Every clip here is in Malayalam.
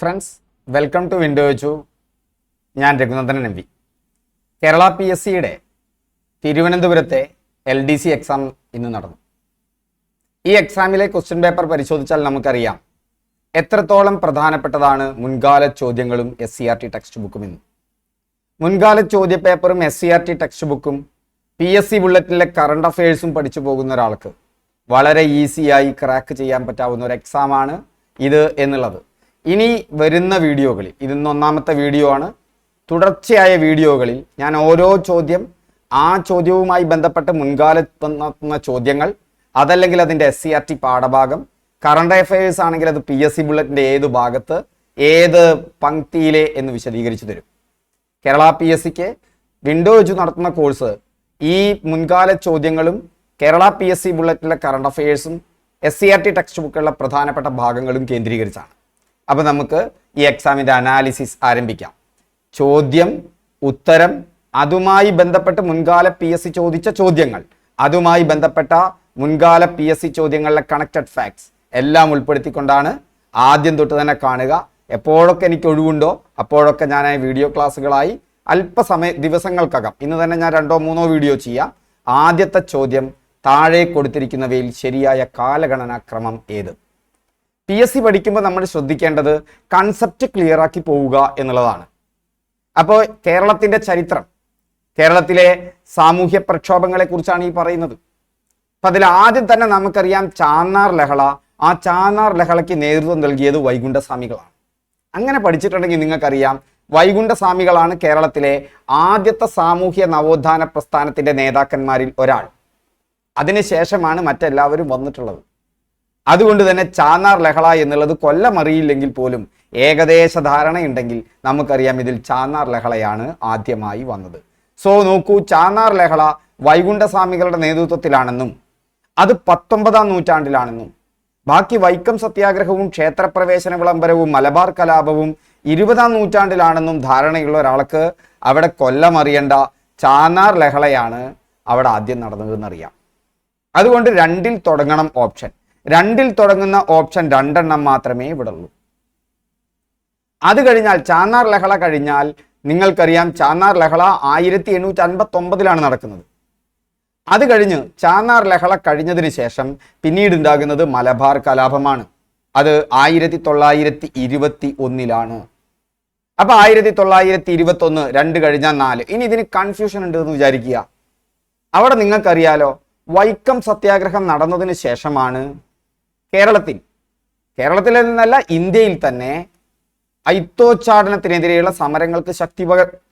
ഫ്രണ്ട്സ് വെൽക്കം ടു വിൻഡോ ചു ഞാൻ Raghunandanan M P Kerala P S സിയുടെ തിരുവനന്തപുരത്തെ എൽ ഡി സി എക്സാം ഇന്ന് നടന്നു. ഈ എക്സാമിലെ ക്വസ്റ്റ്യൻ പേപ്പർ പരിശോധിച്ചാൽ നമുക്കറിയാം എത്രത്തോളം പ്രധാനപ്പെട്ടതാണ് മുൻകാല ചോദ്യങ്ങളും S C R T text ബുക്കും ഇന്ന്. മുൻകാല ചോദ്യ പേപ്പറും S C R T text ബുക്കും പി എസ് സി ബുള്ളറ്റിലെ കറണ്ട് അഫയേഴ്സും പഠിച്ചു പോകുന്ന ഒരാൾക്ക് വളരെ ഈസിയായി ക്രാക്ക് ചെയ്യാൻ പറ്റാവുന്ന ഒരു എക്സാമാണ് ഇത് എന്നുള്ളത്. ഇനി വരുന്ന വീഡിയോകളിൽ ഇതിന്ന് ഒന്നാമത്തെ വീഡിയോ ആണ്. തുടർച്ചയായ വീഡിയോകളിൽ ഞാൻ ഓരോ ചോദ്യം ആ ചോദ്യവുമായി ബന്ധപ്പെട്ട് മുൻകാലത്ത് ചോദ്യങ്ങൾ അതല്ലെങ്കിൽ അതിന്റെ എസ് സി ആർ ടി പാഠഭാഗം കറണ്ട് അഫയേഴ്സ് ആണെങ്കിൽ അത് പി എസ് സി ബുള്ളറ്റിന്റെ ഏത് ഭാഗത്ത് ഏത് പങ്ക്തിയിലെ എന്ന് വിശദീകരിച്ചു തരും. കേരള പി എസ് സിക്ക് വിൻഡോ വെച്ച് നടത്തുന്ന കോഴ്സ് ഈ മുൻകാല ചോദ്യങ്ങളും കേരള പി എസ് സി ബുള്ളറ്റിലെ current അഫയേഴ്സും S C R T text ബുക്കുകളിലെ പ്രധാനപ്പെട്ട ഭാഗങ്ങളും കേന്ദ്രീകരിച്ചാണ്. അപ്പോൾ നമുക്ക് ഈ എക്സാമിന്റെ അനാലിസിസ് ആരംഭിക്കാം. ചോദ്യം ഉത്തരം അതുമായി ബന്ധപ്പെട്ട് മുൻകാല പി എസ് സി ചോദിച്ച ചോദ്യങ്ങൾ. അതുമായി ബന്ധപ്പെട്ട മുൻകാല പി എസ് സി ചോദ്യങ്ങളിലെ കണക്റ്റഡ് ഫാക്ട്സ് എല്ലാം ഉൾപ്പെടുത്തിക്കൊണ്ടാണ് ആദ്യം തൊട്ട് തന്നെ കാണുക. എപ്പോഴൊക്കെ എനിക്ക് ഒഴിവുണ്ടോ അപ്പോഴൊക്കെ ഞാൻ വീഡിയോ ക്ലാസ്സുകളായി അല്പസമയ ദിവസങ്ങൾക്കകം ഇന്ന് തന്നെ ഞാൻ രണ്ടോ മൂന്നോ വീഡിയോ ചെയ്യാം. ആദ്യത്തെ ചോദ്യം താഴെ കൊടുത്തിരിക്കുന്നവയിൽ ശരിയായ കാലഗണനാക്രമം ഏത്? പി എസ് സി പഠിക്കുമ്പോൾ നമ്മൾ ശ്രദ്ധിക്കേണ്ടത് കൺസെപ്റ്റ് ക്ലിയർ ആക്കി പോവുക എന്നുള്ളതാണ്. അപ്പോൾ കേരളത്തിന്റെ ചരിത്രം കേരളത്തിലെ സാമൂഹ്യ പ്രക്ഷോഭങ്ങളെ കുറിച്ചാണ് ഈ പറയുന്നത്. അപ്പൊ അതിൽ ആദ്യം തന്നെ നമുക്കറിയാം ചാന്നാർ ലഹള. ആ ചാന്നാർ ലഹളയ്ക്ക് നേതൃത്വം നൽകിയത് വൈകുണ്ഠസ്വാമികളാണ്. അങ്ങനെ പഠിച്ചിട്ടുണ്ടെങ്കിൽ നിങ്ങൾക്കറിയാം വൈകുണ്ഠസ്വാമികളാണ് കേരളത്തിലെ ആദ്യത്തെ സാമൂഹ്യ നവോത്ഥാന പ്രസ്ഥാനത്തിന്റെ നേതാക്കന്മാരിൽ ഒരാൾ. അതിനുശേഷമാണ് മറ്റെല്ലാവരും വന്നിട്ടുള്ളത്. അതുകൊണ്ട് തന്നെ ചാന്നാർ ലഹള എന്നുള്ളത് കൊല്ലം അറിയില്ലെങ്കിൽ പോലും ഏകദേശ ധാരണയുണ്ടെങ്കിൽ നമുക്കറിയാം ഇതിൽ ചാന്നാർ ലഹളയാണ് ആദ്യമായി വന്നത്. സോ നോക്കൂ ചാന്നാർ ലഹള വൈകുണ്ഠസ്വാമികളുടെ നേതൃത്വത്തിലാണെന്നും അത് പത്തൊമ്പതാം നൂറ്റാണ്ടിലാണെന്നും ബാക്കി വൈക്കം സത്യാഗ്രഹവും ക്ഷേത്രപ്രവേശന വിളംബരവും മലബാർ കലാപവും ഇരുപതാം നൂറ്റാണ്ടിലാണെന്നും ധാരണയുള്ള ഒരാൾക്ക് അവിടെ കൊല്ലമറിയേണ്ട ചാന്നാർ ലഹളയാണ് അവിടെ ആദ്യം നടന്നതെന്നറിയാം. അതുകൊണ്ട് രണ്ടിൽ തുടങ്ങണം ഓപ്ഷൻ. രണ്ടിൽ തുടങ്ങുന്ന ഓപ്ഷൻ രണ്ടെണ്ണം മാത്രമേ ഇവിടെ ഉള്ളൂ അത് കഴിഞ്ഞാൽ ചാന്നാർ ലഹള കഴിഞ്ഞാൽ നിങ്ങൾക്കറിയാം ചാന്നാർ ലഹള ആയിരത്തി എണ്ണൂറ്റി അൻപത്തി ഒമ്പതിലാണ് നടക്കുന്നത്. അത് കഴിഞ്ഞ് ചാന്നാർ ലഹള കഴിഞ്ഞതിന് ശേഷം പിന്നീട് ഉണ്ടാകുന്നത് മലബാർ കലാപമാണ്. അത് ആയിരത്തി തൊള്ളായിരത്തി ഇരുപത്തി ഒന്നിലാണ് അപ്പൊ ആയിരത്തി തൊള്ളായിരത്തി ഇരുപത്തി ഒന്ന് രണ്ട് കഴിഞ്ഞാൽ നാല്. ഇനി ഇതിന് കൺഫ്യൂഷൻ ഉണ്ട് എന്ന് വിചാരിക്കുക. അവിടെ നിങ്ങൾക്കറിയാലോ വൈക്കം സത്യാഗ്രഹം നടന്നതിന് ശേഷമാണ് കേരളത്തിൽ. കേരളത്തിൽ നിന്നല്ല ഇന്ത്യയിൽ തന്നെ ഐത്തോച്ചാടനത്തിനെതിരെയുള്ള സമരങ്ങൾക്ക് ശക്തി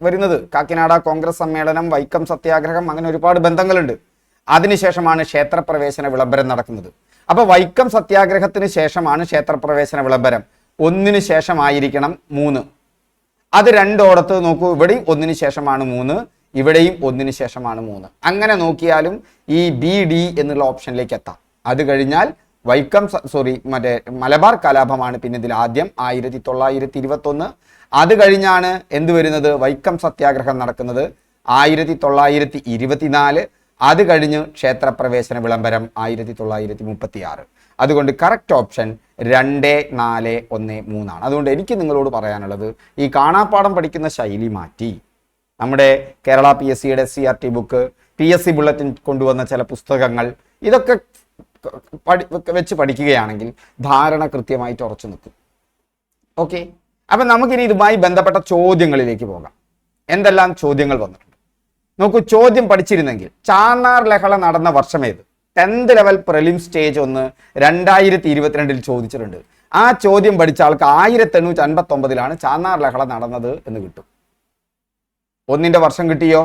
വരുന്നത്. കാക്കിനാട കോൺഗ്രസ് സമ്മേളനം വൈക്കം സത്യാഗ്രഹം അങ്ങനെ ഒരുപാട് ബന്ധങ്ങളുണ്ട്. അതിനുശേഷമാണ് ക്ഷേത്രപ്രവേശന വിളംബരം നടക്കുന്നത്. അപ്പൊ വൈക്കം സത്യാഗ്രഹത്തിന് ശേഷമാണ് ക്ഷേത്രപ്രവേശന വിളംബരം. ഒന്നിനു ശേഷമായിരിക്കണം മൂന്ന്. അത് രണ്ടോടത്ത് നോക്കൂ ഇവിടെയും ഒന്നിനു ശേഷമാണ് മൂന്ന് ഇവിടെയും ഒന്നിനു ശേഷമാണ് മൂന്ന്. അങ്ങനെ നോക്കിയാലും ഈ ബി ഡി എന്നുള്ള ഓപ്ഷനിലേക്ക് എത്താം. അത് കഴിഞ്ഞാൽ വൈക്കം സോറി മറ്റേ മലബാർ കലാപമാണ് പിന്നെ ഇതിൽ ആദ്യം ആയിരത്തി തൊള്ളായിരത്തി ഇരുപത്തി ഒന്ന് അത് കഴിഞ്ഞാണ് എന്ത് വരുന്നത്? വൈക്കം സത്യാഗ്രഹം നടക്കുന്നത് ആയിരത്തി തൊള്ളായിരത്തി ഇരുപത്തിനാല് അത് കഴിഞ്ഞ് ക്ഷേത്രപ്രവേശന വിളംബരം ആയിരത്തി തൊള്ളായിരത്തി മുപ്പത്തി ആറ് അതുകൊണ്ട് കറക്റ്റ് ഓപ്ഷൻ രണ്ട് നാല് ഒന്ന് മൂന്നാണ്. അതുകൊണ്ട് എനിക്ക് നിങ്ങളോട് പറയാനുള്ളത് ഈ കാണാപ്പാടം പഠിക്കുന്ന ശൈലി മാറ്റി. നമ്മുടെ കേരള പി എസ് സിയുടെ C R T book P S C bulletin കൊണ്ടുവന്ന ചില പുസ്തകങ്ങൾ ഇതൊക്കെ പഠി വെച്ച് പഠിക്കുകയാണെങ്കിൽ ധാരണ കൃത്യമായിട്ട് ഉറച്ചു നിൽക്കും. ഓക്കെ അപ്പം നമുക്കിനി ഇതുമായി ബന്ധപ്പെട്ട ചോദ്യങ്ങളിലേക്ക് പോകാം. എന്തെല്ലാം ചോദ്യങ്ങൾ വന്നിട്ടുണ്ട്? നോക്കൂ ചോദ്യം പഠിച്ചിരുന്നെങ്കിൽ ചാർണാർ ലഹള നടന്ന വർഷം ഏത്? ടെൻത്ത് ലെവൽ പ്രിലിം സ്റ്റേജ് ഒന്ന് രണ്ടായിരത്തി ഇരുപത്തിരണ്ടിൽ ചോദിച്ചിട്ടുണ്ട്. ആ ചോദ്യം പഠിച്ച ആൾക്ക് ആയിരത്തി എണ്ണൂറ്റി അൻപത്തി ഒമ്പതിലാണ് ചാന്നാർ ലഹള നടന്നത് എന്ന് കിട്ടും. ഒന്നിന്റെ വർഷം കിട്ടിയോ?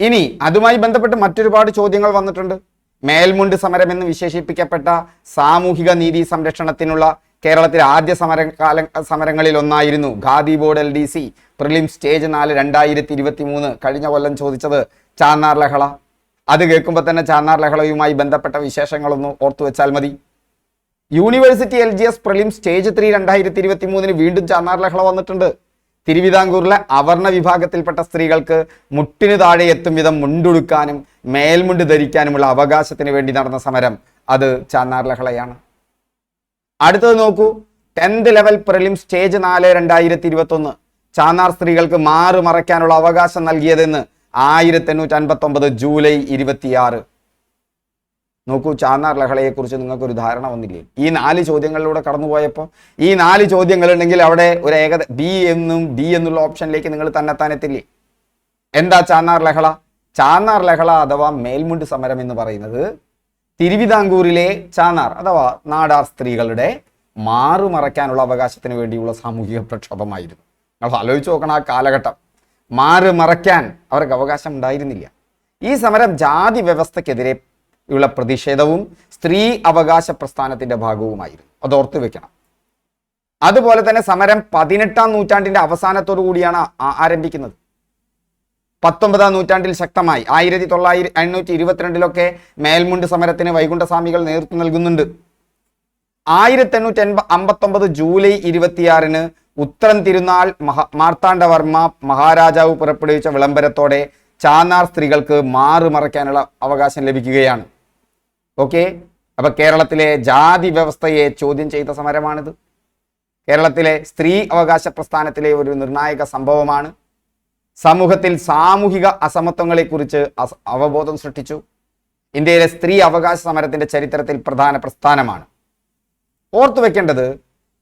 ഇനി അതുമായി ബന്ധപ്പെട്ട് മറ്റൊരുപാട് ചോദ്യങ്ങൾ വന്നിട്ടുണ്ട്. മേൽമുണ്ട് സമരം എന്ന് വിശേഷിപ്പിക്കപ്പെട്ട സാമൂഹിക നീതി സംരക്ഷണത്തിനുള്ള കേരളത്തിലെ ആദ്യ സമര കാല സമരങ്ങളിൽ ഒന്നായിരുന്നു khadi board L D C prelim stage നാല് രണ്ടായിരത്തി ഇരുപത്തി മൂന്ന് കഴിഞ്ഞ കൊല്ലം ചോദിച്ചത് ചാന്നാർ ലഹള. അത് കേൾക്കുമ്പോൾ തന്നെ ചാന്നാർ ലഹളയുമായി ബന്ധപ്പെട്ട വിശേഷങ്ങളൊന്നും ഓർത്തു വെച്ചാൽ മതി. University L G S prelim stage three രണ്ടായിരത്തി ഇരുപത്തി മൂന്നിന് വീണ്ടും ചാന്നാർ ലഹള വന്നിട്ടുണ്ട്. തിരുവിതാംകൂറിലെ അവർണ വിഭാഗത്തിൽപ്പെട്ട സ്ത്രീകൾക്ക് മുട്ടിനു താഴെ എത്തും വിധം മുണ്ടുടുക്കാനും മേൽമുണ്ട് ധരിക്കാനുമുള്ള അവകാശത്തിന് വേണ്ടി നടന്ന സമരം അത് ചാന്നാർ ലഹളയാണ്. അടുത്തത് നോക്കൂ. ടെൻത്ത് ലെവൽ പ്രിലിം സ്റ്റേജ് നാല് രണ്ടായിരത്തി ഇരുപത്തി ഒന്ന് ചാന്നാർ സ്ത്രീകൾക്ക് മാറ് മറയ്ക്കാനുള്ള അവകാശം നൽകിയതെന്ന് ആയിരത്തി എണ്ണൂറ്റി അൻപത്തി ഒമ്പത് ജൂലൈ ഇരുപത്തിയാറ്. നോക്കൂ ചാന്നാർ ലഹളയെക്കുറിച്ച് നിങ്ങൾക്ക് ഒരു ധാരണ വന്നില്ലേ? ഈ നാല് ചോദ്യങ്ങളിലൂടെ കടന്നുപോയപ്പോൾ ഈ നാല് ചോദ്യങ്ങൾ ഉണ്ടെങ്കിൽ അവിടെ ഒരു ഏകദ ബി എന്നും ഡി എന്നുള്ള ഓപ്ഷനിലേക്ക് നിങ്ങൾ തന്നെത്താനെത്തില്ലേ എന്താ ചാന്നാർ ലഹള? ചാന്നാർ ലഹള അഥവാ മേൽമുണ്ട് സമരം എന്ന് പറയുന്നത് തിരുവിതാംകൂറിലെ ചാന്നാർ അഥവാ നാടാർ സ്ത്രീകളുടെ മാറുമറയ്ക്കാനുള്ള അവകാശത്തിന് വേണ്ടിയുള്ള സാമൂഹിക പ്രക്ഷോഭമായിരുന്നു. നമ്മൾ ആലോചിച്ച് നോക്കണം ആ കാലഘട്ടം. മാറുമറയ്ക്കാൻ അവർക്ക് അവകാശം ഉണ്ടായിരുന്നില്ല. ഈ സമരം ജാതി വ്യവസ്ഥക്കെതിരെ ഉള്ള പ്രതിഷേധവും സ്ത്രീ അവകാശ പ്രസ്ഥാനത്തിന്റെ ഭാഗവുമായിരുന്നു. അത് ഓർത്തു വെക്കണം. അതുപോലെ തന്നെ സമരം പതിനെട്ടാം നൂറ്റാണ്ടിന്റെ അവസാനത്തോടു കൂടിയാണ് ആരംഭിക്കുന്നത്. പത്തൊമ്പതാം നൂറ്റാണ്ടിൽ ശക്തമായി ആയിരത്തി തൊള്ളായിരത്തി എണ്ണൂറ്റി ഇരുപത്തിരണ്ടിലൊക്കെ മേൽമുണ്ട് സമരത്തിന് വൈകുണ്ഠസ്വാമികൾ നേതൃത്വം നൽകുന്നുണ്ട്. ആയിരത്തി എണ്ണൂറ്റി എൺപ അമ്പത്തൊമ്പത് ജൂലൈ ഇരുപത്തിയാറിന് ഉത്തരം തിരുനാൾ മഹ മാർത്താണ്ഡവർമ്മ മഹാരാജാവ് പുറപ്പെടുവിച്ച വിളംബരത്തോടെ ചാന്നാർ സ്ത്രീകൾക്ക് മാറു മറയ്ക്കാനുള്ള അവകാശം ലഭിക്കുകയാണ്. ഓക്കെ? അപ്പൊ കേരളത്തിലെ ജാതി വ്യവസ്ഥയെ ചോദ്യം ചെയ്ത സമരമാണിത്. കേരളത്തിലെ സ്ത്രീ അവകാശ പ്രസ്ഥാനത്തിലെ ഒരു നിർണായക സംഭവമാണ്. സമൂഹത്തിൽ സാമൂഹിക അസമത്വങ്ങളെക്കുറിച്ച് അസ- അവബോധം സൃഷ്ടിച്ചു. ഇന്ത്യയിലെ സ്ത്രീ അവകാശ സമരത്തിന്റെ ചരിത്രത്തിൽ പ്രധാന പ്രസ്ഥാനമാണ്. ഓർത്തു വെക്കേണ്ടത്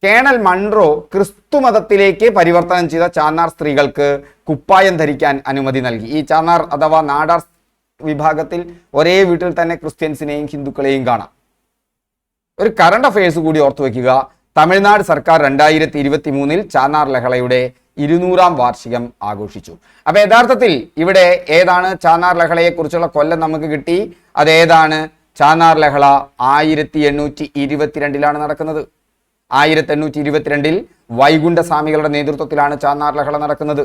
കേണൽ മൺറോ ക്രിസ്തുമതത്തിലേക്ക് പരിവർത്തനം ചെയ്ത ചാന്നാർ സ്ത്രീകൾക്ക് കുപ്പായം ധരിക്കാൻ അനുമതി നൽകി. ഈ ചാന്നാർ അഥവാ നാടാർ വിഭാഗത്തിൽ ഒരേ വീട്ടിൽ തന്നെ ക്രിസ്ത്യൻസിനെയും ഹിന്ദുക്കളെയും കാണാം. ഒരു കറണ്ട് അഫയേഴ്സ് കൂടി ഓർത്തു വെക്കുക. തമിഴ്നാട് സർക്കാർ രണ്ടായിരത്തി ഇരുപത്തി മൂന്നിൽ ചാന്നാർ ലഹളയുടെ ഇരുന്നൂറാം വാർഷികം ആഘോഷിച്ചു. അപ്പൊ യഥാർത്ഥത്തിൽ ഇവിടെ ഏതാണ് ചാനാർ ലഹളയെ കുറിച്ചുള്ള കൊല്ലം നമുക്ക് കിട്ടി? അതേതാണ് ചാനാർ ലഹള ആയിരത്തി എണ്ണൂറ്റി ഇരുപത്തിരണ്ടിലാണ് നടക്കുന്നത്. ആയിരത്തി എണ്ണൂറ്റി ഇരുപത്തിരണ്ടിൽ വൈകുണ്ഠസ്വാമികളുടെ നേതൃത്വത്തിലാണ് ചാനാർ ലഹള നടക്കുന്നത്.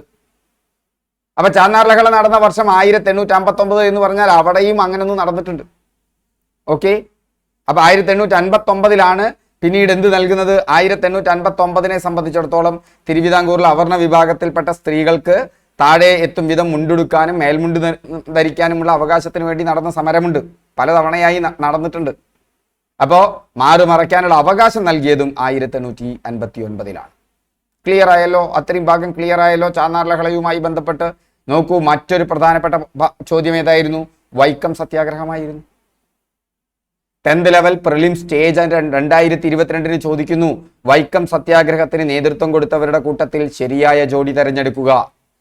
അപ്പൊ ചാനാർ ലഹള നടന്ന വർഷം ആയിരത്തി എണ്ണൂറ്റി അമ്പത്തി ഒമ്പത് എന്ന് പറഞ്ഞാൽ അവിടെയും അങ്ങനൊന്നും നടന്നിട്ടുണ്ട്. ഓക്കെ? അപ്പൊ ആയിരത്തി എണ്ണൂറ്റി അൻപത്തി ഒമ്പതിലാണ് പിന്നീട് എന്ത് നൽകുന്നത്? ആയിരത്തി എണ്ണൂറ്റി അൻപത്തി ഒമ്പതിനെ സംബന്ധിച്ചിടത്തോളം തിരുവിതാംകൂറിൽ അവർണ വിഭാഗത്തിൽപ്പെട്ട സ്ത്രീകൾക്ക് താഴെ എത്തും വിധം മുണ്ടെടുക്കാനും മേൽമുണ്ട് ധരിക്കാനുമുള്ള അവകാശത്തിന് വേണ്ടി നടന്ന സമരമുണ്ട്. പലതവണയായി നടന്നിട്ടുണ്ട്. അപ്പോൾ മാറുമറയ്ക്കാനുള്ള അവകാശം നൽകിയതും ആയിരത്തി എണ്ണൂറ്റി അൻപത്തി ഒൻപതിലാണ് ക്ലിയർ ആയല്ലോ? അത്രയും ഭാഗം ക്ലിയർ ആയല്ലോ? ചാന്നാർ ലഹളയുമായി ബന്ധപ്പെട്ട് നോക്കൂ മറ്റൊരു പ്രധാനപ്പെട്ട ചോദ്യം ഏതായിരുന്നു? വൈക്കം സത്യാഗ്രഹമായിരുന്നു. ടെൻത്ത് ലെവൽ പ്രിലിം സ്റ്റേജ് രണ്ടായിരത്തി ഇരുപത്തിരണ്ടിന് ചോദിക്കുന്നു. വൈക്കം സത്യാഗ്രഹത്തിന് നേതൃത്വം കൊടുത്തവരുടെ കൂട്ടത്തിൽ ശരിയായ ജോഡി തെരഞ്ഞെടുക്കുക.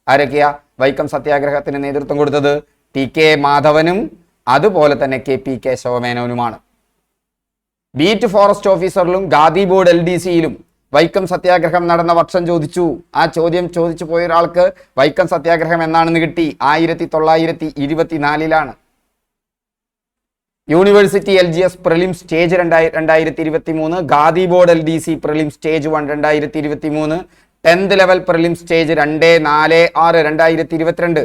ആരൊക്കെയാ വൈക്കം സത്യാഗ്രഹത്തിന് നേതൃത്വം കൊടുത്തത്? ടി കെ മാധവനും അതുപോലെ തന്നെ കെ പി കേശവമേനോനുമാണ് ബീറ്റ് ഫോറസ്റ്റ് ഓഫീസറിലും ഗാദി ബോർഡ് എൽ ഡി സിയിലും വൈക്കം സത്യാഗ്രഹം നടന്ന വർഷം ചോദിച്ചു. ആ ചോദ്യം ചോദിച്ചു പോയ ഒരാൾക്ക് വൈക്കം സത്യാഗ്രഹം എന്നാണെന്ന് കിട്ടി. ആയിരത്തി തൊള്ളായിരത്തി ഇരുപത്തിനാലിലാണ് university L G S prelim stage രണ്ടായി രണ്ടായിരത്തി ഇരുപത്തി മൂന്ന് Khadi board L D C prelim stage one രണ്ടായിരത്തി ഇരുപത്തി മൂന്ന് ടെൻത്ത് ലെവൽ പ്രിലിം സ്റ്റേജ് രണ്ട് നാല് ആറ് രണ്ടായിരത്തി ഇരുപത്തിരണ്ട്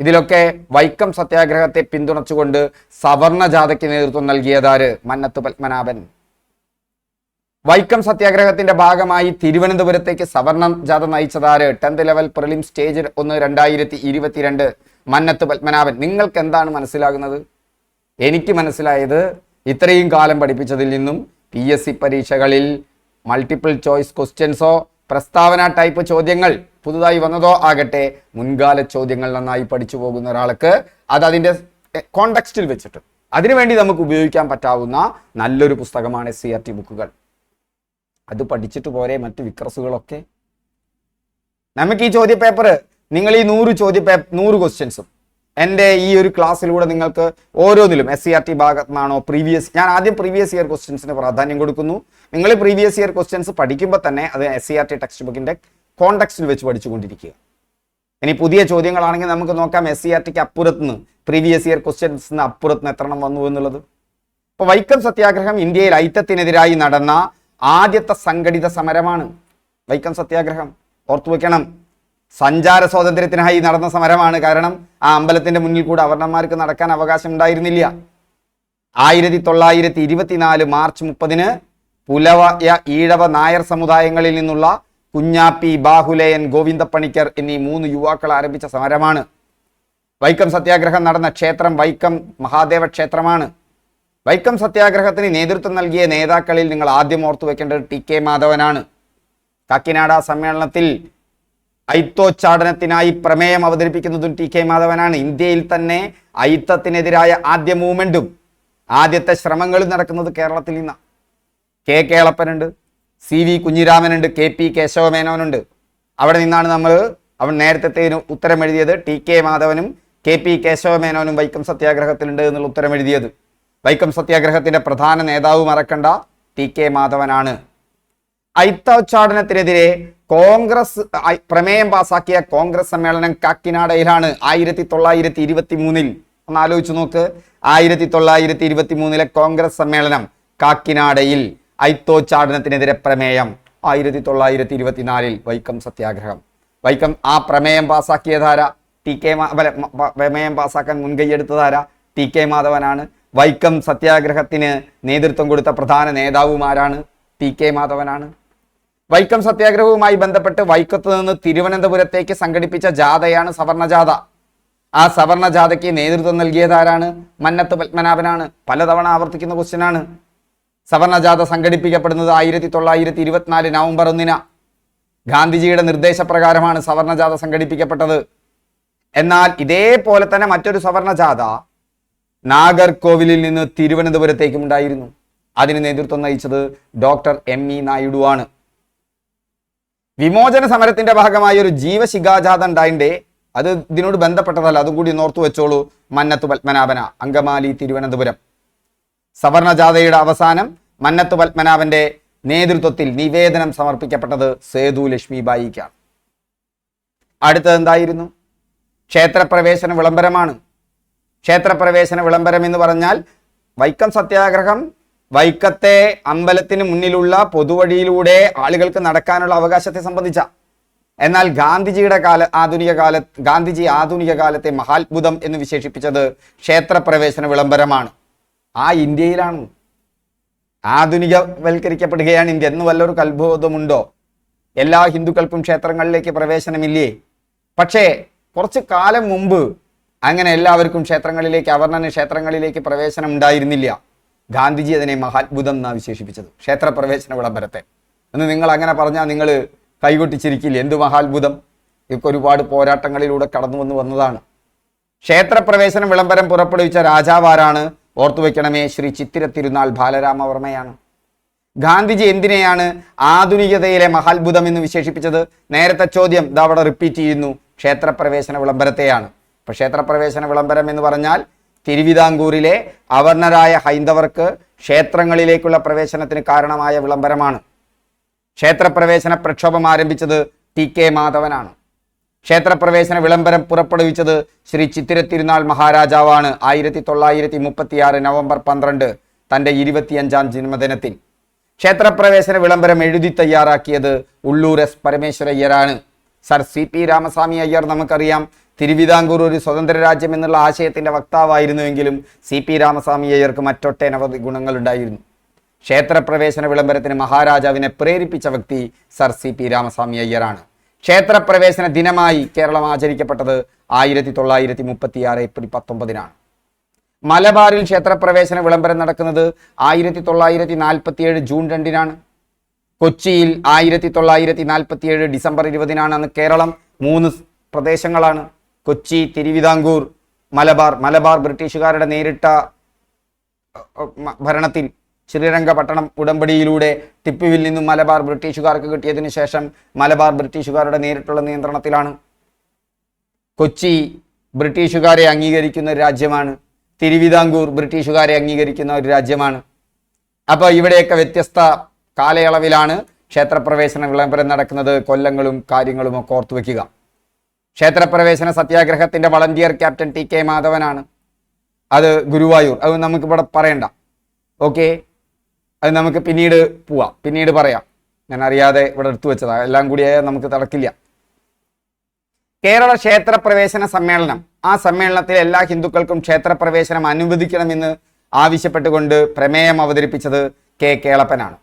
ഇതിലൊക്കെ വൈക്കം സത്യാഗ്രഹത്തെ പിന്തുണച്ചുകൊണ്ട് സവർണ ജാഥയ്ക്ക് നേതൃത്വം നൽകിയതാര് മന്നത്ത് പത്മനാഭൻ? വൈക്കം സത്യാഗ്രഹത്തിന്റെ ഭാഗമായി തിരുവനന്തപുരത്തേക്ക് സവർണ ജാഥ നയിച്ചതാര് ടെൻത്ത് ലെവൽ പ്രിലിം സ്റ്റേജ് ഒന്ന് രണ്ടായിരത്തി ഇരുപത്തിരണ്ട് മന്നത്ത് പത്മനാഭൻ? നിങ്ങൾക്ക് എന്താണ് മനസ്സിലാകുന്നത്? എനിക്ക് മനസ്സിലായത് ഇത്രയും കാലം പഠിപ്പിച്ചതിൽ നിന്നും പി എസ് സി പരീക്ഷകളിൽ മൾട്ടിപ്പിൾ ചോയ്സ് ക്വസ്റ്റ്യൻസോ പ്രസ്താവന ടൈപ്പ് ചോദ്യങ്ങൾ പുതുതായി വന്നതോ ആകട്ടെ മുൻകാല ചോദ്യങ്ങൾ നന്നായി പഠിച്ചു പോകുന്ന ഒരാൾക്ക് അത് അതിന്റെ കോണ്ടക്സ്റ്റിൽ വെച്ചിട്ട് അതിനുവേണ്ടി നമുക്ക് ഉപയോഗിക്കാൻ പറ്റാവുന്ന നല്ലൊരു പുസ്തകമാണ് സി ആർ ടി ബുക്കുകൾ. അത് പഠിച്ചിട്ട് പോരെ മറ്റ് വിക്രസുകളൊക്കെ? നമുക്ക് ഈ ചോദ്യ പേപ്പർ നിങ്ങൾ ഈ നൂറ് ചോദ്യ പേപ്പർ നൂറ് ക്വസ്റ്റ്യൻസും എന്റെ ഈ ഒരു ക്ലാസ്സിലൂടെ നിങ്ങൾക്ക് ഓരോന്നിലും എസ് സി ആർ ടി ഭാഗത്തു നിന്നാണോ പ്രീവിയസ് ഞാൻ ആദ്യം പ്രീവിയസ് ഇയർ ക്വസ്റ്റ്യൻസിന് പ്രാധാന്യം കൊടുക്കുന്നു. നിങ്ങൾ പ്രീവിയസ് ഇയർ ക്വസ്റ്റ്യൻസ് പഠിക്കുമ്പോൾ തന്നെ അത് S C R T text ബുക്കിന്റെ കോണ്ടക്സ്റ്റിൽ വെച്ച് പഠിച്ചുകൊണ്ടിരിക്കുക. ഇനി പുതിയ ചോദ്യങ്ങളാണെങ്കിൽ നമുക്ക് നോക്കാം എസ് സി ആർ ടിക്ക് അപ്പുറത്തുനിന്ന് പ്രീവിയസ് ഇയർ ക്വസ്റ്റ്യൻസിന് അപ്പുറത്തുനിന്ന് എത്രണം വന്നു എന്നുള്ളത്. ഇപ്പോൾ വൈക്കം സത്യാഗ്രഹം ഇന്ത്യയിൽ ഐറ്റത്തിനെതിരായി നടന്ന ആദ്യത്തെ സംഘടിത സമരമാണ് വൈക്കം സത്യാഗ്രഹം. ഓർത്തു വെക്കണം സഞ്ചാര സ്വാതന്ത്ര്യത്തിനായി നടന്ന സമരമാണ് കാരണം ആ അമ്പലത്തിന്റെ മുന്നിൽ കൂടെ അവർണന്മാർക്ക് നടക്കാൻ അവകാശം ഉണ്ടായിരുന്നില്ല. ആയിരത്തി തൊള്ളായിരത്തി ഇരുപത്തിനാല് മാർച്ച് മുപ്പതിന് പുലവയ ഈഴവ നായർ സമുദായങ്ങളിൽ നിന്നുള്ള കുഞ്ഞാപ്പി ബാഹുലേയൻ ഗോവിന്ദപ്പണിക്കർ എന്നീ മൂന്ന് യുവാക്കൾ ആരംഭിച്ച സമരമാണ്. വൈക്കം സത്യാഗ്രഹം നടന്ന ക്ഷേത്രം വൈക്കം മഹാദേവ ക്ഷേത്രമാണ്. വൈക്കം സത്യാഗ്രഹത്തിന് നേതൃത്വം നൽകിയ നേതാക്കളിൽ നിങ്ങൾ ആദ്യം ഓർത്തു വെക്കേണ്ടത് ടി കെ മാധവനാണ്. കാക്കിനാട സമ്മേളനത്തിൽ ഐത്തോച്ചാടനത്തിനായി പ്രമേയം അവതരിപ്പിക്കുന്നതും ടി കെ മാധവനാണ്. ഇന്ത്യയിൽ തന്നെ ഐത്തത്തിനെതിരായ ആദ്യ മൂവ്മെന്റും ആദ്യത്തെ ശ്രമങ്ങളും നടക്കുന്നത് കേരളത്തിൽ നിന്നാണ് കെ കേളപ്പനുണ്ട് സി വി കുഞ്ഞിരാമനുണ്ട് കെ പി കേശവമേനോനുണ്ട്. അവിടെ നിന്നാണ് നമ്മൾ അവൻ നേരത്തെ ഉത്തരം എഴുതിയത് ടി കെ മാധവനും കെ പി കേശവമേനോനും വൈക്കം സത്യാഗ്രഹത്തിലുണ്ട് എന്നുള്ള ഉത്തരം എഴുതിയത് വൈക്കം സത്യാഗ്രഹത്തിന്റെ പ്രധാന നേതാവ് മറക്കണ്ട ടി കെ മാധവനാണ്. ഐത്തോച്ചാടനത്തിനെതിരെ കോൺഗ്രസ് പ്രമേയം പാസാക്കിയ കോൺഗ്രസ് സമ്മേളനം കാക്കിനാടയിലാണ്. ആയിരത്തി തൊള്ളായിരത്തി ഇരുപത്തി മൂന്നിൽ ഒന്ന് ആലോചിച്ച് നോക്ക്. ആയിരത്തി തൊള്ളായിരത്തി ഇരുപത്തി മൂന്നിലെ കോൺഗ്രസ് സമ്മേളനം കാക്കിനാടയിൽ ഐത്തോച്ചാടനത്തിനെതിരെ പ്രമേയം. ആയിരത്തി തൊള്ളായിരത്തി ഇരുപത്തിനാലിൽ വൈക്കം സത്യാഗ്രഹം. വൈക്കം ആ പ്രമേയം പാസാക്കിയതാര? ടി കെ പ്രമേയം പാസാക്കാൻ മുൻകൈയെടുത്തതാര ടി കെ മാധവനാണ്. വൈക്കം സത്യാഗ്രഹത്തിന് നേതൃത്വം കൊടുത്ത പ്രധാന നേതാവുമാരാണ്? ടി കെ മാധവനാണ്. വൈക്കം സത്യാഗ്രഹവുമായി ബന്ധപ്പെട്ട് വൈക്കത്ത് നിന്ന് തിരുവനന്തപുരത്തേക്ക് സംഘടിപ്പിച്ച ജാഥയാണ് സവർണജാഥ. ആ സവർണ ജാഥയ്ക്ക് നേതൃത്വം നൽകിയതാരാണ്? മന്നത്ത് പത്മനാഭനാണ്. പലതവണ ആവർത്തിക്കുന്ന ക്വസ്റ്റ്യനാണ്. സവർണ ജാഥ സംഘടിപ്പിക്കപ്പെടുന്നത് ആയിരത്തി തൊള്ളായിരത്തി ഇരുപത്തിനാല് നവംബർ ഒന്നിന്. ഗാന്ധിജിയുടെ നിർദ്ദേശപ്രകാരമാണ് സവർണ ജാഥ സംഘടിപ്പിക്കപ്പെട്ടത്. എന്നാൽ ഇതേപോലെ തന്നെ മറ്റൊരു സവർണ ജാഥ നാഗർകോവിലിൽ നിന്ന് തിരുവനന്തപുരത്തേക്കും ഉണ്ടായിരുന്നു. അതിന് നേതൃത്വം നയിച്ചത് ഡോക്ടർ എം ഇ നായിഡു ആണ് വിമോചന സമരത്തിന്റെ ഭാഗമായ ഒരു ജീവശിഖാജാഥ ഉണ്ടായിണ്ടേ അത് ഇതിനോട് ബന്ധപ്പെട്ടതല്ല അതും കൂടി ഓർത്തു വെച്ചോളൂ. മന്നത്ത് പത്മനാഭന അങ്കമാലി തിരുവനന്തപുരം. സവർണജാഥയുടെ അവസാനം മന്നത്ത് പത്മനാഭന്റെ നേതൃത്വത്തിൽ നിവേദനം സമർപ്പിക്കപ്പെട്ടത് സേതു ലക്ഷ്മിബായിക്കാണ്. അടുത്തത് എന്തായിരുന്നു? ക്ഷേത്രപ്രവേശന വിളംബരമാണ്. ക്ഷേത്രപ്രവേശന വിളംബരം എന്ന് പറഞ്ഞാൽ വൈക്കം സത്യാഗ്രഹം വൈക്കത്തെ അമ്പലത്തിന് മുന്നിലുള്ള പൊതുവഴിയിലൂടെ ആളുകൾക്ക് നടക്കാനുള്ള അവകാശത്തെ സംബന്ധിച്ച എന്നാൽ ഗാന്ധിജിയുടെ കാല ആധുനിക കാല ഗാന്ധിജി ആധുനിക കാലത്തെ മഹാത്ഭുതം എന്ന് വിശേഷിപ്പിച്ചത് ക്ഷേത്രപ്രവേശന വിളംബരമാണ്. ആ ഇന്ത്യയിലാണ്. ആധുനികവൽക്കരിക്കപ്പെടുകയാണ് ഇന്ത്യ. എന്ന് വല്ലൊരു കൽബോധമുണ്ടോ എല്ലാ ഹിന്ദുക്കൾക്കും ക്ഷേത്രങ്ങളിലേക്ക് പ്രവേശനമില്ലേ? പക്ഷേ കുറച്ച് കാലം മുമ്പ് അങ്ങനെ എല്ലാവർക്കും ക്ഷേത്രങ്ങളിലേക്ക് അവർണന് ക്ഷേത്രങ്ങളിലേക്ക് പ്രവേശനം ഉണ്ടായിരുന്നില്ല. ഗാന്ധിജി അതിനെ മഹാത്ഭുതം എന്നാണ് വിശേഷിപ്പിച്ചത്. ക്ഷേത്രപ്രവേശന വിളംബരത്തെ. എന്ന് നിങ്ങൾ അങ്ങനെ പറഞ്ഞാൽ നിങ്ങൾ കൈകൊട്ടിച്ചിരിക്കില്ല? എന്ത് മഹാത്ഭുതം? ഇതൊക്കെ ഒരുപാട് പോരാട്ടങ്ങളിലൂടെ കടന്നു വന്ന് വന്നതാണ്. ക്ഷേത്രപ്രവേശന വിളംബരം പുറപ്പെടുവിച്ച രാജാവാരാണ് ഓർത്തുവെക്കണമേ ശ്രീ ചിത്തിര തിരുനാൾ ബാലരാമവർമ്മയാണ്. ഗാന്ധിജി എന്തിനെയാണ് ആധുനികതയിലെ മഹാത്ഭുതം എന്ന് വിശേഷിപ്പിച്ചത്? നേരത്തെ ചോദ്യം ഇതവിടെ റിപ്പീറ്റ് ചെയ്യുന്നു. ക്ഷേത്രപ്രവേശന വിളംബരത്തെയാണ്. ക്ഷേത്രപ്രവേശന വിളംബരം എന്ന് പറഞ്ഞാൽ തിരുവിതാംകൂറിലെ അവർണരായ ഹൈന്ദവർക്ക് ക്ഷേത്രങ്ങളിലേക്കുള്ള പ്രവേശനത്തിന് കാരണമായ വിളംബരമാണ്. ക്ഷേത്രപ്രവേശന പ്രക്ഷോഭം ആരംഭിച്ചത് ടി കെ മാധവനാണ്. ക്ഷേത്രപ്രവേശന വിളംബരം പുറപ്പെടുവിച്ചത് ശ്രീ ചിത്തിര തിരുനാൾ മഹാരാജാവാണ് ആയിരത്തി തൊള്ളായിരത്തി മുപ്പത്തിയാറ് നവംബർ പന്ത്രണ്ട് തന്റെ ഇരുപത്തിയഞ്ചാം ജന്മദിനത്തിൽ. ക്ഷേത്രപ്രവേശന വിളംബരം എഴുതി തയ്യാറാക്കിയത് Ulloor S പരമേശ്വരയ്യരാണ്. Sir C P Ramaswamy Iyer നമുക്കറിയാം തിരുവിതാംകൂർ ഒരു സ്വതന്ത്ര രാജ്യം എന്നുള്ള ആശയത്തിന്റെ വക്താവായിരുന്നുവെങ്കിലും സി പി രാമസ്വാമി അയ്യർക്ക് മറ്റൊട്ടനവധി ഗുണങ്ങളുണ്ടായിരുന്നു ക്ഷേത്രപ്രവേശന വിളംബരത്തിന് മഹാരാജാവിനെ പ്രേരിപ്പിച്ച വ്യക്തി സർ സി പി രാമസ്വാമി അയ്യറാണ് ക്ഷേത്രപ്രവേശന ദിനമായി കേരളം ആചരിക്കപ്പെട്ടത് ആയിരത്തി തൊള്ളായിരത്തി മുപ്പത്തിയാറ് ഏപ്രിൽ പത്തൊമ്പതിനാണ്. മലബാറിൽ ക്ഷേത്രപ്രവേശന വിളംബരം നടക്കുന്നത് ആയിരത്തി തൊള്ളായിരത്തി നാൽപ്പത്തിയേഴ് ജൂൺ രണ്ടിനാണ്. കൊച്ചിയിൽ ആയിരത്തി തൊള്ളായിരത്തി നാൽപ്പത്തിയേഴ് ഡിസംബർ ഇരുപതിനാണ് അന്ന് കേരളം മൂന്ന് പ്രദേശങ്ങളാണ്. കൊച്ചി തിരുവിതാംകൂർ മലബാർ മലബാർ ബ്രിട്ടീഷുകാരുടെ നേരിട്ട ഭരണത്തിൽ ശ്രീരംഗ ഭരണത്തിൽ ശ്രീരംഗപട്ടണം ഉടമ്പടിയിലൂടെ ടിപ്പുവിൽ നിന്നും മലബാർ ബ്രിട്ടീഷുകാർക്ക് കിട്ടിയതിനു ശേഷം മലബാർ ബ്രിട്ടീഷുകാരുടെ നേരിട്ടുള്ള നിയന്ത്രണത്തിലാണ്. കൊച്ചി ബ്രിട്ടീഷുകാരെ അംഗീകരിക്കുന്ന ഒരു രാജ്യമാണ്. തിരുവിതാംകൂർ ബ്രിട്ടീഷുകാരെ അംഗീകരിക്കുന്ന ഒരു രാജ്യമാണ്. അപ്പോൾ ഇവിടെയൊക്കെ വ്യത്യസ്ത കാലയളവിലാണ് ക്ഷേത്രപ്രവേശന വിളംബരം നടക്കുന്നത്. കൊല്ലങ്ങളും കാര്യങ്ങളും ഒക്കെ ഓർത്തു വെക്കുക ക്ഷേത്രപ്രവേശന സത്യാഗ്രഹത്തിന്റെ വളണ്ടിയർ ക്യാപ്റ്റൻ ടി കെ മാധവനാണ്. അത് ഗുരുവായൂർ. അത് നമുക്ക് ഇവിടെ പറയണ്ട. ഓക്കെ? അത് നമുക്ക് പിന്നീട് പോവാം. പിന്നീട് പറയാം. ഞാൻ അറിയാതെ ഇവിടെ എടുത്തു വെച്ചതാ. എല്ലാം കൂടി നമുക്ക് തടക്കില്ല. കേരള ക്ഷേത്രപ്രവേശന സമ്മേളനം. ആ സമ്മേളനത്തിൽ എല്ലാ ഹിന്ദുക്കൾക്കും ക്ഷേത്രപ്രവേശനം അനുവദിക്കണമെന്ന് ആവശ്യപ്പെട്ടുകൊണ്ട് പ്രമേയം അവതരിപ്പിച്ചത് കെ കേളപ്പനാണ്.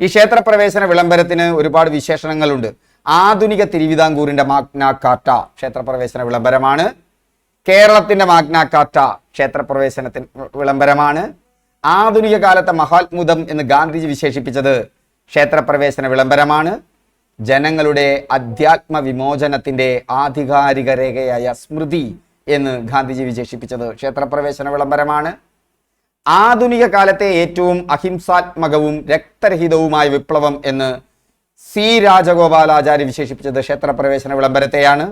ഈ ക്ഷേത്രപ്രവേശന വിളംബരത്തിന് ഒരുപാട് വിശേഷണങ്ങളുണ്ട്. ആധുനിക തിരുവിതാംകൂറിന്റെ മാഗ്നാക്കാറ്റ ക്ഷേത്രപ്രവേശന വിളംബരമാണ്. കേരളത്തിന്റെ മാഗ്നാക്കാറ്റ കാർട്ട ക്ഷേത്രപ്രവേശനത്തിന് വിളംബരമാണ്. ആധുനിക കാലത്തെ മഹാത്മുദം എന്ന് ഗാന്ധിജി വിശേഷിപ്പിച്ചത് ക്ഷേത്രപ്രവേശന വിളംബരമാണ്. ജനങ്ങളുടെ അധ്യാത്മ വിമോചനത്തിന്റെ ആധികാരിക രേഖയായ സ്മൃതി എന്ന് ഗാന്ധിജി വിശേഷിപ്പിച്ചത് ക്ഷേത്രപ്രവേശന വിളംബരമാണ്. ആധുനിക കാലത്തെ ഏറ്റവും അഹിംസാത്മകവും രക്തരഹിതവുമായ വിപ്ലവം എന്ന് സി രാജഗോപാലാചാര്യ വിശേഷിപ്പിച്ചത് ക്ഷേത്രപ്രവേശന വിളംബരത്തെയാണ്.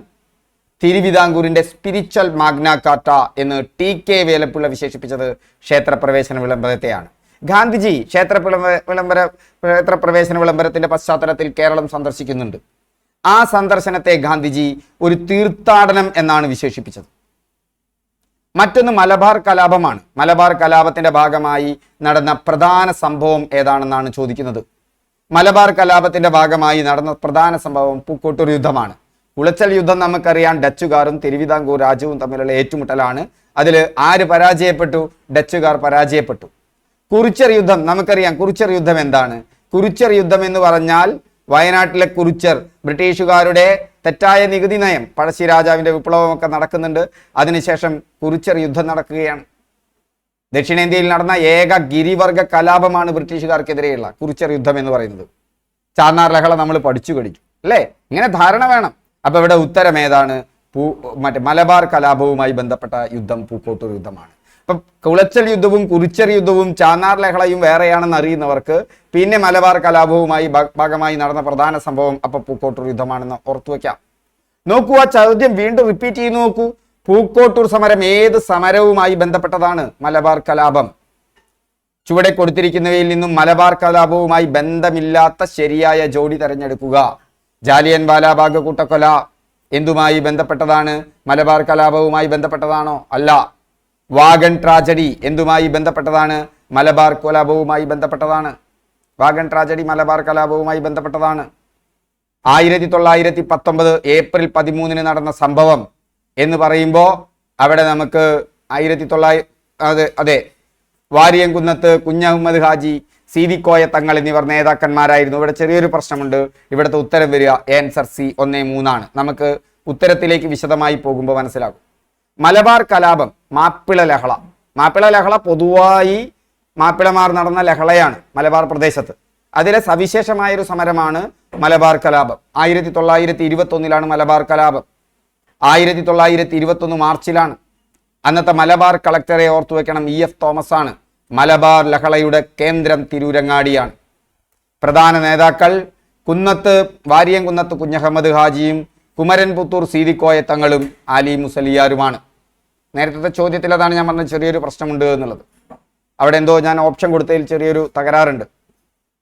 തിരുവിതാംകൂറിന്റെ സ്പിരിച്വൽ മാഗ്ന കാർട്ട എന്ന് ടി കെ വേലപ്പിള്ള വിശേഷിപ്പിച്ചത് ക്ഷേത്രപ്രവേശന വിളംബരത്തെയാണ്. ഗാന്ധിജി ക്ഷേത്ര വിളംബര ക്ഷേത്രപ്രവേശന വിളംബരത്തിന്റെ പശ്ചാത്തലത്തിൽ കേരളം സന്ദർശിക്കുന്നുണ്ട്. ആ സന്ദർശനത്തെ ഗാന്ധിജി ഒരു തീർത്ഥാടനം എന്നാണ് വിശേഷിപ്പിച്ചത്. മറ്റൊന്ന് മലബാർ കലാപമാണ്. മലബാർ കലാപത്തിന്റെ ഭാഗമായി നടന്ന പ്രധാന സംഭവം ഏതാണെന്നാണ് ചോദിക്കുന്നത്. മലബാർ കലാപത്തിന്റെ ഭാഗമായി നടന്ന പ്രധാന സംഭവം പൂക്കോട്ടൂർ യുദ്ധമാണ്. ഉളച്ചൽ യുദ്ധം നമുക്കറിയാം. ഡച്ചുകാരും തിരുവിതാംകൂർ രാജ്യവും തമ്മിലുള്ള ഏറ്റുമുട്ടലാണ്. അതിൽ ആര് പരാജയപ്പെട്ടു? ഡച്ചുകാർ പരാജയപ്പെട്ടു. കുറിച്ചർ യുദ്ധം നമുക്കറിയാം കുറിച്ചർ യുദ്ധം എന്താണ്? കുറിച്ചർ യുദ്ധം എന്ന് പറഞ്ഞാൽ വയനാട്ടിലെ കുറിച്ചർ ബ്രിട്ടീഷുകാരുടെ തെറ്റായ നികുതി നയം പഴശ്ശി രാജാവിന്റെ വിപ്ലവമൊക്കെ നടക്കുന്നുണ്ട്. അതിനുശേഷം കുറിച്ചർ യുദ്ധം നടക്കുകയാണ്. ദക്ഷിണേന്ത്യയിൽ നടന്ന ഏക ഗിരിവർഗ കലാപമാണ് ബ്രിട്ടീഷുകാർക്കെതിരെയുള്ള കുറിച്ചർ യുദ്ധം എന്ന് പറയുന്നത്. ചാർനാർ ലഹള നമ്മൾ പഠിച്ചു കഴിഞ്ഞു അല്ലേ? ഇങ്ങനെ ധാരണ വേണം. അപ്പൊ ഇവിടെ ഉത്തരം ഏതാണ്? പൂ മറ്റേ മലബാർ കലാപവുമായി ബന്ധപ്പെട്ട യുദ്ധം പൂക്കോട്ടൂർ യുദ്ധമാണ്. അപ്പൊ കുളച്ചൽ യുദ്ധവും കുറിച്ചർ യുദ്ധവും ചാന്നാർ ലഹളയും വേറെയാണെന്ന് അറിയുന്നവർക്ക് പിന്നെ മലബാർ കലാപവുമായി ഭാഗമായി നടന്ന പ്രധാന സംഭവം അപ്പൊ പൂക്കോട്ടൂർ യുദ്ധമാണെന്ന് ഓർത്തു വെക്കാം നോക്കൂ ആ ചോദ്യം വീണ്ടും റിപ്പീറ്റ് ചെയ്ത് നോക്കൂ. പൂക്കോട്ടൂർ സമരം ഏത് സമരവുമായി ബന്ധപ്പെട്ടതാണ് മലബാർ കലാപം? ചുവടെ കൊടുത്തിരിക്കുന്നവയിൽ നിന്നും മലബാർ കലാപവുമായി ബന്ധമില്ലാത്ത ശരിയായ ജോഡി തെരഞ്ഞെടുക്കുക. ജാലിയൻ വാലാബാഗ് കൂട്ടക്കൊല എന്തുമായി ബന്ധപ്പെട്ടതാണ്? മലബാർ കലാപവുമായി ബന്ധപ്പെട്ടതാണോ? അല്ല. വാഗൺ ട്രാജഡി എന്തുമായി ബന്ധപ്പെട്ടതാണ്? മലബാർ കലാപവുമായി ബന്ധപ്പെട്ടതാണ്. വാഗൺ ട്രാജഡി മലബാർ കലാപവുമായി ബന്ധപ്പെട്ടതാണ്. ആയിരത്തി തൊള്ളായിരത്തി പത്തൊമ്പത് ഏപ്രിൽ പതിമൂന്നിന് നടന്ന സംഭവം എന്ന് പറയുമ്പോൾ അവിടെ നമുക്ക് ആയിരത്തി തൊള്ളായിരത്തി അതെ അതെ വാരിയംകുന്നത്ത് കുഞ്ഞഹമ്മദ് ഹാജി സീതിക്കോയ തങ്ങൾ എന്നിവർ നേതാക്കന്മാരായിരുന്നു. ഇവിടെ ചെറിയൊരു പ്രശ്നമുണ്ട്. ഇവിടുത്തെ ഉത്തരം വരിക ആൻസർ സി ഒന്നേ മൂന്നാണ് നമുക്ക് ഉത്തരത്തിലേക്ക് വിശദമായി പോകുമ്പോൾ മനസ്സിലാകും. മലബാർ കലാപം മാപ്പിള ലഹള. മാപ്പിള ലഹള പൊതുവായി മാപ്പിളമാർ നടന്ന ലഹളയാണ് മലബാർ പ്രദേശത്ത്. അതിലെ സവിശേഷമായൊരു സമരമാണ് മലബാർ കലാപം. ആയിരത്തി തൊള്ളായിരത്തി ഇരുപത്തി ഒന്നിലാണ് മലബാർ കലാപം. ആയിരത്തി തൊള്ളായിരത്തി ഇരുപത്തൊന്ന് മാർച്ചിലാണ്. അന്നത്തെ മലബാർ കളക്ടറെ ഓർത്തു വെക്കണം ഇ എഫ് തോമസ് ആണ് മലബാർ ലഹളയുടെ കേന്ദ്രം തിരൂരങ്ങാടിയാണ്. പ്രധാന നേതാക്കൾ കുന്നത്ത് വാരിയംകുന്നത്ത് കുഞ്ഞഹമ്മദ് ഹാജിയും കുമരൻ പുത്തൂർ സീതിക്കോയ തങ്ങളും ആലി മുസലിയാരുമാണ്. നേരത്തെ ചോദ്യത്തിൽ അതാണ് ഞാൻ പറഞ്ഞ ചെറിയൊരു പ്രശ്നമുണ്ട് എന്നുള്ളത്. അവിടെ എന്തോ ഞാൻ ഓപ്ഷൻ കൊടുത്തതിൽ ചെറിയൊരു തകരാറുണ്ട്.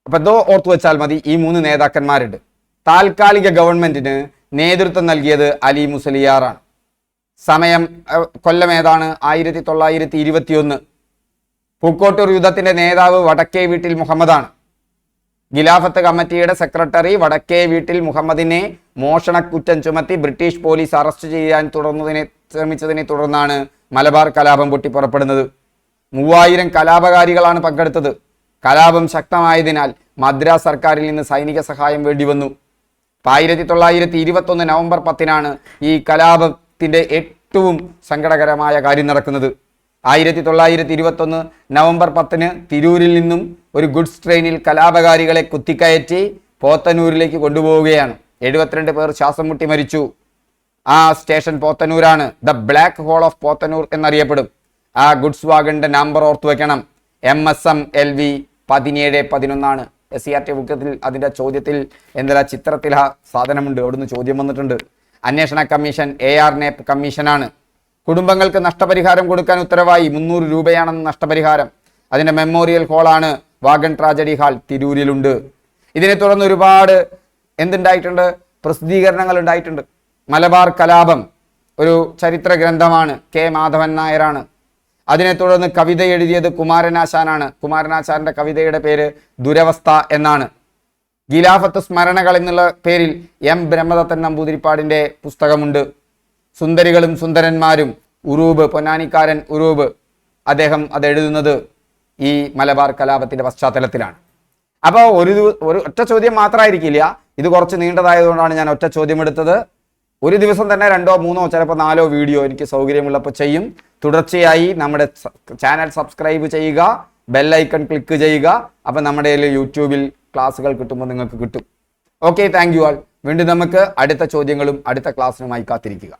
അപ്പൊ എന്തോ ഓർത്തു വെച്ചാൽ മതി ഈ മൂന്ന് നേതാക്കന്മാരുണ്ട്. താൽക്കാലിക ഗവൺമെന്റിന് നേതൃത്വം നൽകിയത് അലി മുസലിയാറാണ്. സമയം കൊല്ലം ഏതാണ്? ആയിരത്തി തൊള്ളായിരത്തി ഇരുപത്തിയൊന്ന് പൂക്കോട്ടൂർ യുദ്ധത്തിന്റെ നേതാവ് വടക്കേ വീട്ടിൽ മുഹമ്മദാണ്. ഖിലാഫത്ത് കമ്മിറ്റിയുടെ സെക്രട്ടറി വടക്കേ വീട്ടിൽ മുഹമ്മദിനെ മോഷണക്കുറ്റം ചുമത്തി ബ്രിട്ടീഷ് പോലീസ് അറസ്റ്റ് ചെയ്യാൻ തുടർന്നതിനെ ശ്രമിച്ചതിനെ തുടർന്നാണ് മലബാർ കലാപം പൊട്ടിപ്പുറപ്പെടുന്നത്. മൂവായിരം കലാപകാരികളാണ് പങ്കെടുത്തത്. കലാപം ശക്തമായതിനാൽ മദ്രാസ് സർക്കാരിൽ നിന്ന് സൈനിക സഹായം വേണ്ടി വന്നു ആയിരത്തി തൊള്ളായിരത്തി ഇരുപത്തി ഒന്ന് നവംബർ പത്തിനാണ് ഈ കലാപത്തിന്റെ ഏറ്റവും സങ്കടകരമായ കാര്യം നടക്കുന്നത്. ആയിരത്തി തൊള്ളായിരത്തി ഇരുപത്തി ഒന്ന് നവംബർ പത്തിന് തിരൂരിൽ നിന്നും ഒരു ഗുഡ്സ് ട്രെയിനിൽ കലാപകാരികളെ കുത്തിക്കയറ്റി പോത്തന്നൂരിലേക്ക് കൊണ്ടുപോവുകയാണ്. എഴുപത്തിരണ്ട് പേർ ശ്വാസം മുട്ടി മരിച്ചു. ആ സ്റ്റേഷൻ പോത്തന്നൂരാണ് ദ ബ്ലാക്ക് ഹോൾ ഓഫ് പോത്തന്നൂർ എന്നറിയപ്പെടും. ആ ഗുഡ്സ് വാഗണിന്റെ നമ്പർ ഓർത്തു വെക്കണം M S M L V പതിനേഴ് പതിനൊന്നാണ്. എസ് സി ആർ ടി ബുക്കത്തിൽ അതിന്റെ ചോദ്യത്തിൽ എന്താ ചിത്രത്തിൽ ആ സാധനമുണ്ട്. അവിടുന്ന് ചോദ്യം വന്നിട്ടുണ്ട്. അന്വേഷണ കമ്മീഷൻ എ ആർ നേപ്പ് കമ്മീഷനാണ്. കുടുംബങ്ങൾക്ക് നഷ്ടപരിഹാരം കൊടുക്കാൻ ഉത്തരവായി. മുന്നൂറ് രൂപയാണെന്ന് നഷ്ടപരിഹാരം. അതിന്റെ മെമ്മോറിയൽ ഹാളാണ് വാഗൺ ട്രാജഡി ഹാൾ തിരൂരിലുണ്ട്. ഇതിനെ തുടർന്ന് ഒരുപാട് എന്തുണ്ടായിട്ടുണ്ട്? പ്രസിദ്ധീകരണങ്ങൾ ഉണ്ടായിട്ടുണ്ട്. മലബാർ കലാപം ഒരു ചരിത്ര ഗ്രന്ഥമാണ്. കെ മാധവൻ നായരാണ്. അതിനെ തുടർന്ന് കവിത എഴുതിയത് കുമാരനാശാനാണ്. കുമാരനാശാന്റെ കവിതയുടെ പേര് ദുരവസ്ഥ എന്നാണ്. ഗിലാഫത്ത് സ്മരണകൾ എന്നുള്ള പേരിൽ എം. ബ്രഹ്മദത്തൻ നമ്പൂതിരിപ്പാടിന്റെ പുസ്തകമുണ്ട്. സുന്ദരികളും സുന്ദരന്മാരും ഉറൂബ് പൊന്നാനിക്കാരൻ ഉറൂബ് അദ്ദേഹം അത് എഴുതുന്നത് ഈ മലബാർ കലാപത്തിന്റെ പശ്ചാത്തലത്തിലാണ്. അപ്പോൾ ഒരു ഒരു ഒറ്റ ചോദ്യം മാത്രമായിരിക്കില്ല. ഇത് കുറച്ച് നീണ്ടതായതുകൊണ്ടാണ് ഞാൻ ഒറ്റ ചോദ്യം എടുത്തത്. ഒരു ദിവസം തന്നെ രണ്ടോ മൂന്നോ ചിലപ്പോൾ നാലോ വീഡിയോ എനിക്ക് സൗകര്യമുള്ളപ്പോൾ ചെയ്യും. തുടർച്ചയായി നമ്മുടെ ചാനൽ സബ്സ്ക്രൈബ് ചെയ്യുക ബെല്ലൈക്കൺ ക്ലിക്ക് ചെയ്യുക. അപ്പം നമ്മുടെ യൂട്യൂബിൽ ക്ലാസ്സുകൾ കിട്ടുമ്പോൾ നിങ്ങൾക്ക് കിട്ടും. ഓക്കെ താങ്ക് യു ആൾ വീണ്ടും നമുക്ക് അടുത്ത ചോദ്യങ്ങളും അടുത്ത ക്ലാസ്സിനുമായി കാത്തിരിക്കുക.